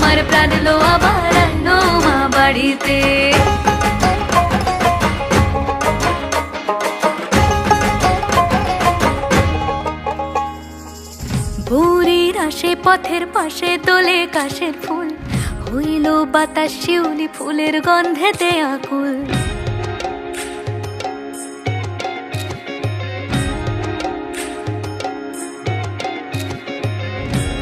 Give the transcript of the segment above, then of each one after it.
আমার প্রাণ লো আবার উমা বাড়িতে। ভোরের আসে, পথের পাশে তোলে কাশের ফুল। হইল বাতাস, শিউলি ফুলের গন্ধেতে আকুল।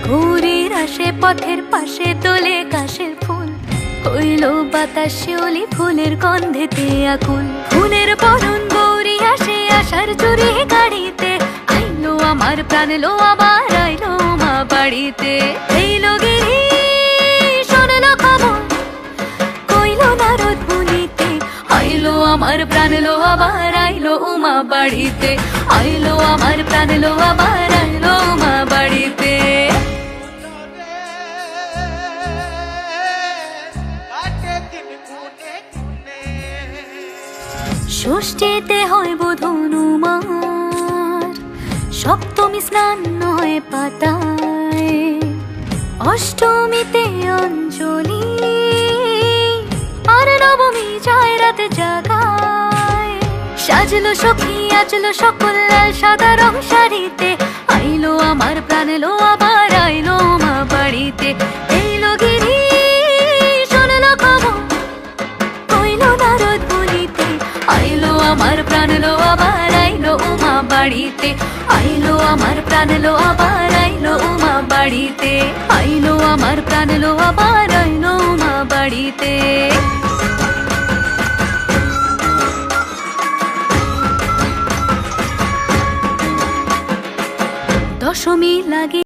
ভোরের আসে পথের পাশে তোলে কাশের ফুল। হইল বাতাস শিউলি ফুলের গন্ধেতে আকুল। ফুলের বরণ গৌরী আসে আসার চুরি গাড়িতে। আইলো আমার প্রাণ লো আবার, আইলো মা বাড়িতে। এইলো গিরি শোনলো খবর, কইলো নারদ মুনিতে। আইলো আমার প্রাণ লো আবার, আইলো উমা বাড়িতে। আইলো আমার প্রাণ লো আবার ষষ্ঠীতে হয় বোধনুমার। সপ্তমী স্নান নয় পাতায়। অষ্টমীতে অঞ্জলি। আর নবমী যায় রাত জাগায়। সাজলো সখী আজলো সকল লাল সাদা রং শাড়িতে। আইলো আমার প্রাণ লো আবার আইলো মা বাড়িতে। আমার প্রাণ লো, আবার আইলো উমা বাড়িতে। আইলো আমার প্রাণ লো, আবার আইলো উমা বাড়িতে। আইলো আমার প্রাণ লো, আবার আইলো উমা বাড়িতে। দশমী লাগে